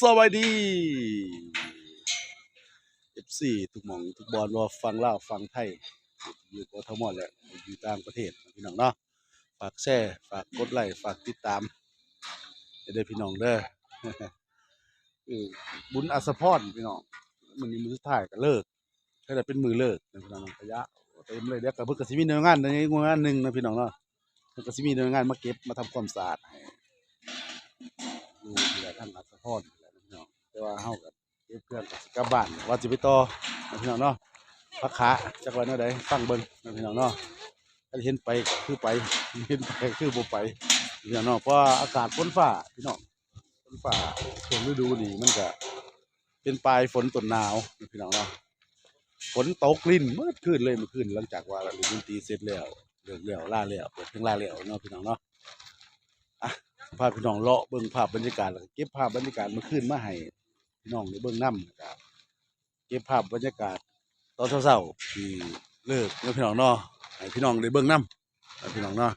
สวัสดี FC ทุกหมองทุกบอลว่าฟังลาวฟังไทย อยู่กทมแหละอยู่ต่างประเทศพี่น้องเนาะฝากแชร์ฝากกดไลค์ฝากติดตามจะได้พี่น้องเด้อเออบุญอัศพรพี่น้องมื้อนี้มื้อสุดท้ายก็เลิกก็ได้เป็นมือเลิกนะพี่น้องขยะเต็มเลยเดี๋ยวก็เพิ่นก็สิมีหน่วยงานในหน่วยงานหนึ่งนะพี่น้องเนาะเพิ่นก็สิมีหน่วยงานมาเก็บมาทำความสะอาดให้ดูและท่านอัศ พรพี่น้องแต่ว่าเฮาก็เก็บเครื่องก็สิกลับบ้านว่าสิไปต่อพี่น้องเนาะพักขาจักวันนั้นใดฟังเบิ่งพี่น้องเนาะถ้าเห็นไปก็คือไปเห็นไปคือบ่ไปพี่น้องเนาะเพราะอากาศฝนฟ้าพี่น้องฝนฟ้าช่วงฤดูนี้มันก็เป็นปลายฝนต้นหนาวนะพี่น้องเนาะฝนตกลิ่นเมื่อคืนเลยเมื่อคืนหลังจากว่าเล่นดนตรีเสร็จแล้วเลิกแล้วล่าแล้วเปิดเพลงล่าแล้วเนาะพี่น้องเนาะ พาพี่น้องเลาะเบิ่งภาพบรรยากาศแล้วก็เก็บภาพบรรยากาศมาขึ้นมาให้พี่น้องได้เบิ่งนำนะครับเก็บภาพบรรยากาศตอนเช้าๆที่เลิกเมื่อพี่น้องเนาะให้พี่น้องได้เบิ่งนำพี่น้องเนาะ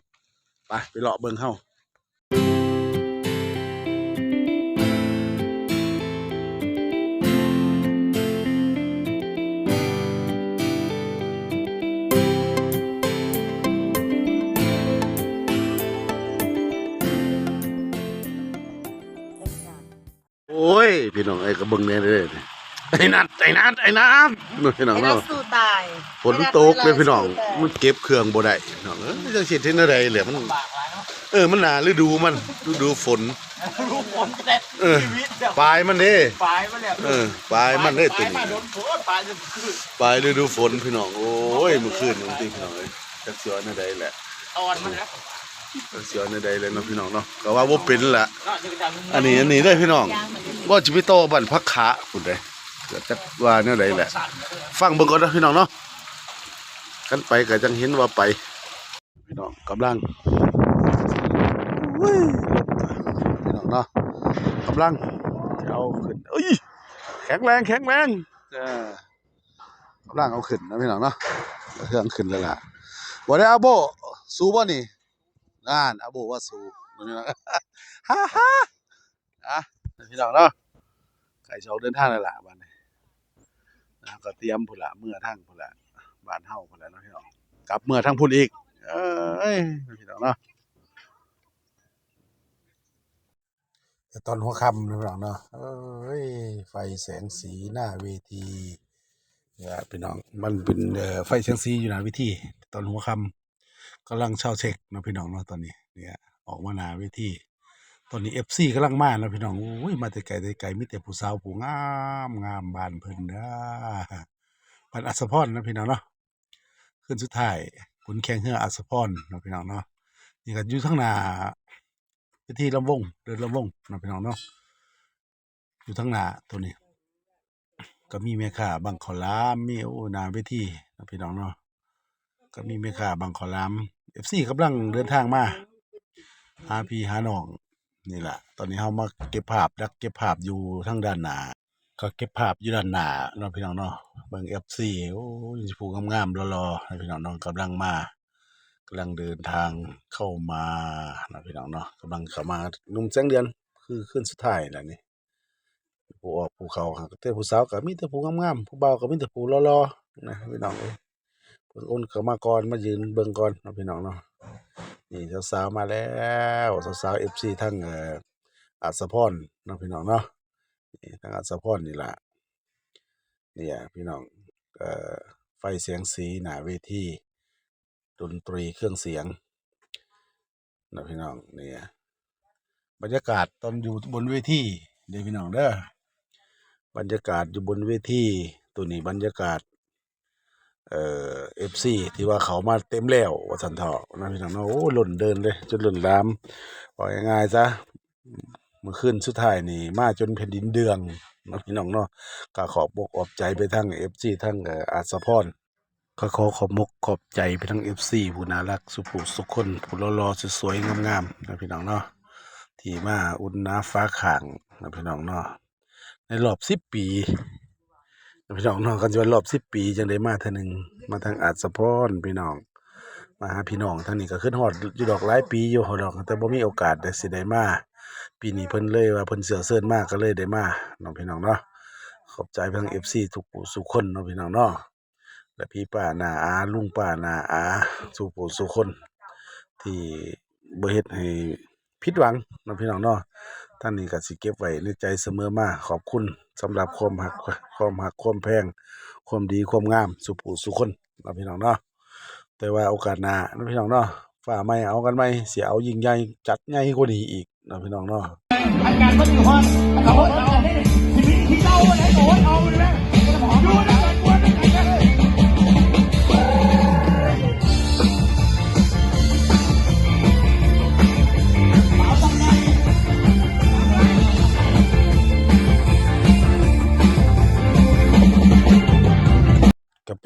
ไปไปเลาะเบิ่งเฮา โอ้ย พี่น้องไอ้ก็เบิ่งแน่เลยนี่ไอ้นัดไอ้นัดไอ้นัดพี่น้องไอ้นัเนาะดสู้ตายฝนตกเลยพี่น้องมันเก็บเครื่องบ่ได้พี่น้องเอ้ยจังสิเฮ็ดจังได๋แหละมันบากหลายเนาะเออมันหนาฤดูมันฤดูฝน รู้ผลแต่เออ ชีวิตเดี๋ยวปลายมันเด้ปลายมันเนี่ยเออปลายมันเด้ตัวปลายนี้มาโดนฝนปลายจะคือปลายฤดูฝนพี่น้องโอ้ยเมื่อคืนจริงๆพี่น้องเอ้ยจักสิว่าแนวใดแหละ ตอนมันนะ จักสิว่าแนใดเลยเนาะพี่น้องเนาะก็ว่าบ่าเป็นล่ะก็จะอันนี้อันนี้เด้พี่น้องบ่สิไปโตบ้านพักขาพุ่นเด้เกิดจักว่าแนวใดแหละ ฟังเบิ่งก่อนนะพี่น้องเนาะกันไปก็จังเห็นว่าไป พี่น้องกำลังพี่น้องเนาะกำลังเอาขึ้นเอ้ยแข็งแรงแข็งแรงกำลังเอาขึ้นนะพี่น้องเนาะเครื่องขึ้นแล้วล่ะบ่ได้อาโบสู้บ่นี่ นั่นอาโบว่าสูนี่น้องฮ่าฮ่าอะพี่น้องเนาะใครจะอกเดินทางแล้วล่ะบัดนี้นะก็เตรียมพุ่นละเมื่อทั้งพุ่นละบ้านเฮาพุ่นละเนาะพี่น้องกลับเมื่อทั้งพุ่นอีก เอ้ยพี่น้องเนาะแต่ตอนหัวค่ำนะพี่น้องเนาะเอ้ยไฟแสงสีหน้าเวทีเนี่ยพี่น้องมันเป็นเออไฟแสงสีอยู่หน้าเวทีตอนหัวค่ำ กำลังเช่าเช็คนะพี่น้องเนาะตอนนี้เนี่ยออกมาหนาเวทีตอนนี้ FC กำลังมาเนาะพี่น้องโอ้ยมาแต่ไกลแต่ไกลมีแต่ผู้สาวผู้งามงามบานเพิ่นเด้อบ้านอัศพรนะพี่น้องเนาะขึ้นสุดท้ายขุนแข่งเฮืออัศพรนะพี่น้องเนาะนี่ก็อยู่ข้างหน้าเวทีลำวงเดินลำวงนะพี่น้องเนาะอยู่ข้างหน้าตัวนี้ ก็มีแม่ค้าบางขอลามมีโอ้หนาเวทีนะพี่น้องเนาะก็มีแม่ค้าบางขอลาม FC กำลังเดินทางมาหาพี่หาน้องนี่แหละตอนนี้เรามาเก็บภาพดักเก็บภาพอยู่ทางด้านหน้าก็เก็บภาพอยู่ด้านหน้าเนาะพี่น้องเนาะเบิ่ง FC โอ้ยผู้งามๆรอๆนะพี่น้องเนาะกำลังมากำลังเดินทางเข้ามานะพี่น้องเนาะกำลังเข้ามาหนุ่มแสงเดือนคือขึ้นสุดท้ายแล้วนี่ผู้ออกผู้เข้าหาแต่ผู้สาวก็มีแต่ผู้งามๆผู้เบาก็มีแต่ผู้รอๆนะพี่น้องเอ้ย อนเขามาก่อนมายืนเบิ่งก่อนนะพี่น้องเนาะนี่สาวๆมาแล้วสาวๆเอฟซีทั้งเอออัศพรนะพี่น้องเนาะนี่ทั้งอัศพรนี่ละเนี่ยพี่น้องเอ่อไฟเสียงสีหนาเวทีดนตรีเครื่องเสียงนะพี่น้องเนี่ยบรรยากาศตอนอยู่บนเวทีเดี๋ยวพี่น้องเด้อบรรยากาศอยู่บนเวทีตัวนี้บรรยากาศ เอ่อเอฟซีที่ว่าเขามาเต็มแล้วว่าสันเถาะนะพี่น้องเนาะโอ้หล่นเดินเลยจนหล่นลามบอกง่ายๆซะเมื่อคืนสุดท้ายนี่มาจนแผ่นดินเดืองนะพี่น้องเนาะก็ขอบอกขอบใจไปทั้งเอฟซีทั้งอาสะพรก็ขอขอบมกขอบใจไปทั้งเอฟซีผู้น่ารักสุภุสุขคนผู้รอๆสวยๆงามๆนะพี่น้องเนาะที่มาอุ่นน้าฟ้าข่างนะพี่น้องเนาะในรอบสิบปี พี่น้องน้องกันจะรอบสิบปีจังได้มาเท่อหนึงมาทางอาจสะพรพี่น้อง มาหาพี่น้องทางนี้ก็ขึ้นฮอดอยู่ดอกหลายปีอยู่ฮอดดอก แต่บ่มีโอกาสได้สิได้มาปีนี้เพิ่นเลยว่าเพิ่นเสือเซินมากก็เลยได้มาน้องพี่น้องเนาะขอบใจทั้ง FC ทุกผู้สุคนเนาะพี่น้องเนาะและพี่ป้านาอาลุงป้านาอาสุผู้สุคน ที่บ่เฮ็ดให้ผิดหวังเนาะพี่น้องเนาะ ท่านนี้ก็สิเก็บไว้ในใจเสมอมาขอบคุณสำหรับความหักความหักความแพง ความดีความงามสุผู้สุคนเนาะพี่น้องเนาะแต่ว่าโอกาสหน้าเนาะพี่น้องเนาะฝ่าไม่เอากันไม่เสียเอายิ่งใหญ่จัดใหญ่กว่านี้อีกเนาะพี่น้องเนาะอาการมันอยู่ห้องเอาเอาชีวิตที่เจ้าอะไรโอ้เอาเลยอยู่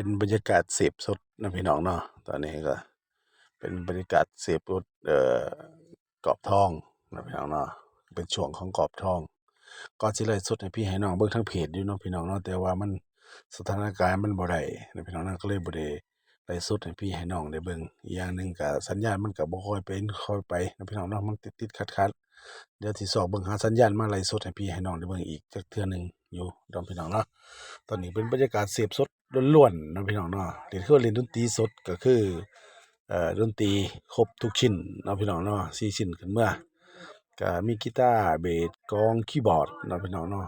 เป็นบรรยากาศเสพสดนะพี่น้องเนาะตอนนี้ก็ เป็นบรรยากาศเสพสดเอ่อกรอบทองนะพี่น้องเนาะเป็นช่วงของกรอบทอง ก็สิไลฟ์สดให้พี่ให้น้องเบิ่งทางเพจอยู่เนาะพี่น้องเนาะแต่ว่ามันสถานการณ์มันบ่ได้นะพี่น้องเนาะก็เลยบ่ได้ไลฟ์สดให้พี่ให้น้องได้เบิ่งอีกอย่างหนึ่งก็สัญญาณมันก็บ่ค่อยเป็นค่อยไปนะพี่น้องเนาะมันติดๆขัดๆเดี๋ยวสิสอบเบิ่งหาสัญญาณมาไลฟ์สดให้พี่ให้น้องได้เบิ่งอีกจักเทื่อหนึ่ง อยู่เนาะพี่น้องเนาะตอนนี้เป็นบรรยากาศเสพสดล้วนๆเนาพี่น้องเนาะเรียนคือว่าเล่นดนตรีสดก็คือเอ่อดนตรีครบทุกชิ้นเนาพี่น้องเนาะสี่ชิ้นขึ้นเมื่อก็มีกีตาร์เบสกองคีย์บอร์ดเนาพี่น้องเนาะ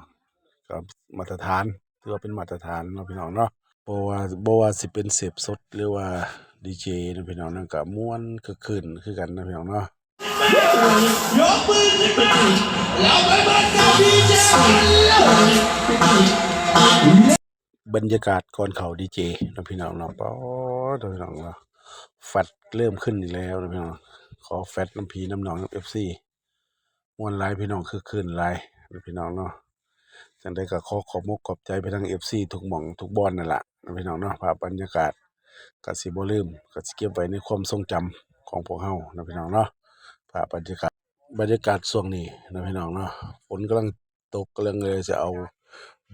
ก็มาตรฐานถือว่าเป็นมาตรฐานเนาพี่น้องเนาะบ่ว่าบ่ว่าสิเป็นเสพสดหรือว่าดีเจเนาะพี่น้องเนาะก็ม่วนคือคืนคือกันเนาะพี่น้องเนาะ ยกมือขึ้นมาแล้วไปบ้านกับพี่เจ้าเลยบรรยากาศก่อนเขาดีเจนาะพี่น้องเนาะป๊อดเนาะพี่น้องเนาะแฟตเริ่มขึ้นอีกแล้วนะพี่น้องขอแฟตน้ำพีน้ำหนองน้ำ FC ม่วนหลายพี่น้องคือคืนหลายเนะพี่น้องเนาะจังได๋ก็ขอขอบมกขอบใจไปทาง FC ทุกหม่องทุกบอนนั่นแหละนาะพี่น้องเนาะภาพบรรยากาศก็สิบ่ลืมก็สิเก็บไว้ในความทรงจำของพวกเฮานาะพี่น้องเนาะ ภาพบรรยากาศบรรยากาศช่วงนี้นะพี่น้องเนาะฝนกำลังตกกำลังเลยจะเอา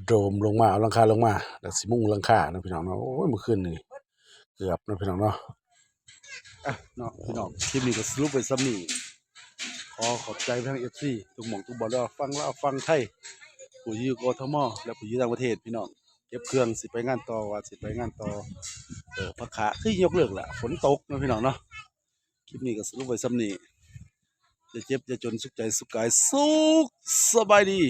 โดมลงมาเอาลังคาลงมาแล้วสิมุ่งลังคาเนาะพี่น้องเนาะโอ้ยเมื่อคืนนี่เกือบนะพี่น้องเนาะอะเนาะพี่น้องคลิปนี้ก็สรุปไว้ซ้ำนี้ขอขอบใจทาง FC ทุกหม่องทุกบ่อนเด้อฟังแลาวฟังไทยผู้อยู่กทมและผู้อยู่ต่างประเทศพี่น้องเก็บเครื่องสิไปงานต่อว่าสิไปงานต่อเออพักขาคือยกเลิกละฝนตกนะพี่น้องเนาะคลิปนี้ก็สรุปไว้ซ้ำนี้ จะเจ็บจะจนสุขใจสุขกายสุขสบายดี